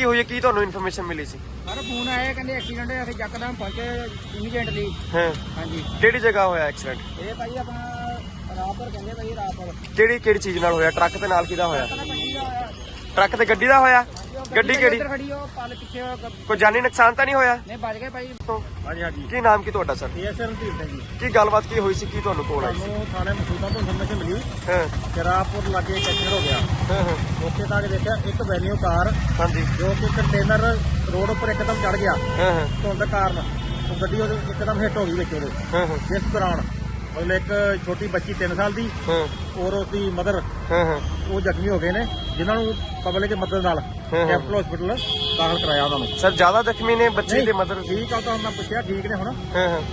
ਕੀ ਹੋਈ ਹੈ? ਕੀ ਤੁਹਾਨੂੰ ਇਨਫੋਰਮੇਸ਼ਨ ਮਿਲੀ ਸੀ? ਸਰ ਫੋਨ ਆਇਆ ਕਹਿੰਦੇ ਐਕਸੀਡੈਂਟ ਹੈ ਅਸੀਂ ਯਕਦਮ ਪਹੁੰਚੇ ਇਮੀਡੀਏਟਲੀ ਹਾਂ। ਹਾਂਜੀ। ਕਿਹੜੀ ਜਗ੍ਹਾ ਹੋਇਆ ਐਕਸੀਡੈਂਟ ਇਹ ਭਾਈ ਆਪਣਾ ਰਾਪਰ ਕਹਿੰਦੇ ਭਾਈ ਰਾਪਰ ਕਿਹੜੀ ਕਿਹੜੀ ਚੀਜ਼ ਨਾਲ ਹੋਇਆ? ਟਰੱਕ ਦੇ ਨਾਲ ਕਿਹਦਾ ਹੋਇਆ। ਟਰੱਕ ਤੇ ਗੱਡੀ ਦਾ ਹੋਇਆ? ਗੱਡੀ ਕਿਹੜੀ? ਇੱਧਰ ਖੜੀ ਉਹ ਪਲ ਪਿੱਛੇ ਉਹ ਗ- ਕੋਈ ਜਾਨੀ ਨੁਕਸਾਨ ਤਾਂ ਨਹੀਂ ਹੋਇਆ? ਨੇ ਵੱਜ ਗਏ ਭਾਈ। ਹਾਂਜੀ ਹਾਂਜੀ। ਕੀ ਨਾਮ ਕੀ ਤੁਹਾਡਾ ਸਰ? ਇਹ ਰਣਧੀਰ ਸਿੰਘ ਜੀ। ਕੀ ਗੱਲਬਾਤ ਕੀ ਹੋਈ ਸੀ? ਕੀ ਤੁਹਾਨੂੰ ਕੋਲ ਆਈ ਸੀ? ਸਾਨੂੰ ਥਾਣੇ ਮਸੂਦਾ ਤੋਂ ਇਨਫੋਰਮੇਸ਼ਨ ਮਿਲੀ। ਹਾਂ। ਸ਼ਰਾਬਪੁਰ ਲਾਗੇ ਐਕਸੀਡੈਂਟ ਹੋ ਗਿਆ। ਹਾਂ ਹਾਂ। ਉੱਥੇ ਤੱਕ ਦੇਖਿਆ ਇੱਕ ਵੈਨਿਊ ਕਾਰ ਹਾਂਜੀ। ਜੋ ਕਿ ਕੰਟੇਨਰ ਰੋਡ ਉੱਪਰ ਇੱਕਦਮ ਚੜ ਗਿਆ। ਹਾਂ ਹਾਂ। ਧੁੰਦ ਕਾਰਨ ਉਹ ਗੱਡੀ ਉਹਦੇ ਇੱਕਦਮ ਹਿੱਟ ਹੋ ਗਈ ਵਿੱਚ ਉਹਦੇ। ਹਾਂ ਹਾਂ। ਜਿਸ ਦੌਰਾਨ ਮਤਲਬ ਇੱਕ ਛੋਟੀ ਬੱਚੀ 3 ਸਾਲ ਦੀ ਹਾਂ। ਔਰ ਉਹਦੀ ਮਦਰ ਹਾਂ ਹਾਂ। ਉਹ ਜ਼ਖਮੀ ਹੋ ਗਏ ਨੇ ਜਿਨ੍ਹਾਂ ਨੂੰ ਪਬਲਿਕ ਦੀ ਮਦਦ ਨਾਲ। ਕੈਪੀਟਲ ਹਸਪੀਟਲ ਦਾਖਲ ਕਰਾਇਆ ਉਹਨਾਂ ਨੂੰ। ਸਰ ਜ਼ਿਆਦਾ ਜ਼ਖਮੀ ਨੇ ਬੱਚੇ ਤੇ ਮਦਰ ਠੀਕ ਆ ਤਾਂ ਮੈਂ ਪੁੱਛਿਆ ਠੀਕ ਨੇ ਹੁਣ।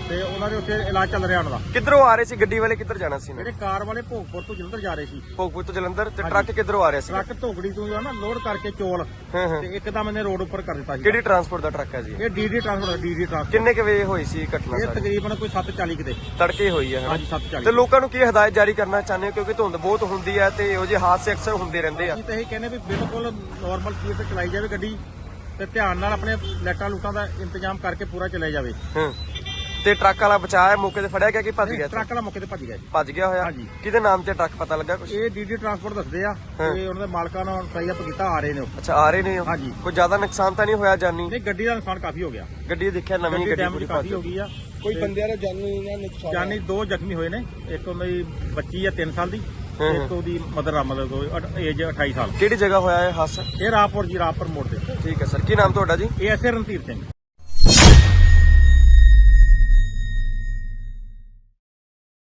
ਤੇ ਉਹਨਾਂ ਦੇ ਉੱਤੇ ਇਲਾਜ ਚੱਲ ਰਿਹਾ ਉਹਨਾਂ ਦਾ। ਕਿੱਧਰੋਂ ਆ ਰਹੇ ਸੀ? ਗੱਡੀ ਵਾਲੇ ਕਿੱਧਰ ਜਾਣਾ ਸੀ ਜਿਹੜੇ ਕਾਰ ਵਾਲੇ ਭੋਗਪੁਰ ਤੋਂ ਜਲੰਧਰ ਜਾ ਰਹੇ ਸੀ। ਭੋਗਪੁਰ ਤੋਂ ਜਲੰਧਰ ਤੇ ਟਰੱਕ ਕਿੱਧਰੋਂ ਆ ਰਿਹਾ ਸੀ? ਟਰੱਕ ਧੋਗੜੀ ਤੋਂ ਜੋ ਨਾ ਲੋਡ ਕਰਕੇ ਚੋਲ। ਤੇ ਇੱਕਦਮ ਇਹਨੇ ਰੋਡ ਉੱਪਰ ਕਰ ਦਿੱਤਾ ਸੀ। ਕਿਹੜੀ ਟਰਾਂਸਪੋਰਟ ਦਾ ਟਰੱਕ ਹੈ ਜੀ? ਇਹ ਡੀਡੀ ਟ੍ਰਾਂਸਪੋਰਟ ਡੀਡੀ ਟ੍ਰਾਂਸਪੋਰਟ ਕਿੰਨੇ ਕੁ ਵਜੇ ਹੋਈ ਸੀ ਘਟਨਾ ਇਹ ਤਕਰੀਬਨ ਕੋਈ 740 ਕਿਤੇ ਤੜਕੇ ਹੋਈ ਹੈ? ਹਾਂਜੀ 740 ਤੇ ਲੋਕਾਂ ਨੂੰ ਕੀ ਹਦਾਇਤ ਜਾਰੀ ਕਰਨਾ ਚਾਹੁੰਦੇ ਹੋ? ਕਿਉਂਕਿ ਧੁੰਦ ਬਹੁਤ ਹੁੰਦੀ ਹੈ ਤੇ ਇਹੋ ਜਿਹੇ ਹਾਦਸੇ ਅਕਸਰ ਹੁੰਦੇ ਰਹਿੰਦੇ ਆ। ਅਸੀਂ ਤਾਂ ਇਹ ਕਹਿੰਦੇ ਵੀ ਬਿਲਕੁਲ ਨਾਰਮਲ ਸਪੀਡ ਤੇ ਚਲਾਈ ਜਾਵੇ ਗੱਡੀ ਤੇ ਧਿਆਨ ਨਾਲ ਆਪਣੇ ਲੈਟਾਂ ਲੂਟਾਂ ਦਾ ਇੰਤਜ਼ਾਮ ਕਰਕੇ ਪੂਰਾ ਚਲਾਈ ਜਾਵੇ। ਹਾਂ। ਤੇ ਟਰੱਕ ਵਾਲਾ ਬਚਾਇਆ ਮੌਕੇ ਤੇ ਫੜਿਆ ਗਿਆ ਕਿ ਭੱਜ ਗਿਆ ਟਰੱਕ ਵਾਲਾ ਮੌਕੇ ਤੇ ਭੱਜ ਗਿਆ ਜੀ। ਭੱਜ ਗਿਆ ਹੋਇਆ? ਹਾਂਜੀ। ਕਿਹਦੇ ਨਾਮ ਤੇ ਟਰੱਕ ਪਤਾ ਲੱਗਾ ਕੁਝ ਇਹ ਡੀਡੀ ਟ੍ਰਾਂਸਪੋਰਟ ਦੱਸਦੇ ਆ। ਤੇ ਉਹਨਾਂ ਦੇ ਮਾਲਕਾਂ ਨਾਲ ਟਰਾਈ ਅਪ ਕੀਤਾ ਆ ਰਹੇ ਨੇ ਉਹ। ਅੱਛਾ ਆ ਰਹੇ ਨੇ ਉਹ? ਹਾਂਜੀ। ਕੋਈ ਜ਼ਿਆਦਾ ਨੁਕਸਾਨ ਤਾਂ ਨਹੀਂ ਹੋਇਆ ਜਾਨੀ? ਨਹੀਂ ਗੱਡੀ ਦਾ ਨੁਕਸਾਨ ਕਾਫੀ ਹੋ ਗਿਆ। ਗੱਡੀ ਦੇਖਿਆ ਨਵੀਂ ਗੱਡੀ ਗੱਡੀ ਡੈਮੇਜ ਪੂਰੀ ਕਾਫੀ ਹੋ ਗਈ ਆ। ਕੋਈ ਤੇ ਬੰਦਿਆਂ ਦਾ ਜਾਨੀ ਨਾ ਨੁਕਸਾਨ ਜਾਨੀ ਦੋ ਜ਼ਖਮੀ ਹੋਏ ਨੇ ਇੱਕ ਦੀ ਬੱਚੀ ਆ 3 ਸਾਲ ਦੀ। ਇੱਕ ਉਹਦੀ ਮਦਰ ਆ ਮਤਲਬ ਏਜ 28 ਸਾਲ। ਕਿਹੜੀ ਜਗ੍ਹਾ ਹੋਇਆ ਇਹ ਹਾਦਸਾ? ਇਹ ਰਾਪੁਰ ਜੀ ਰਾਪੁਰ ਮੋੜ ਤੇ। ਠੀਕ ਹੈ ਸਰ। ਕੀ ਨਾਮ ਤੁਹਾਡਾ ਜੀ? ਇਹ ਐਸੇ ਰਣਧੀਰ ਸਿੰਘ।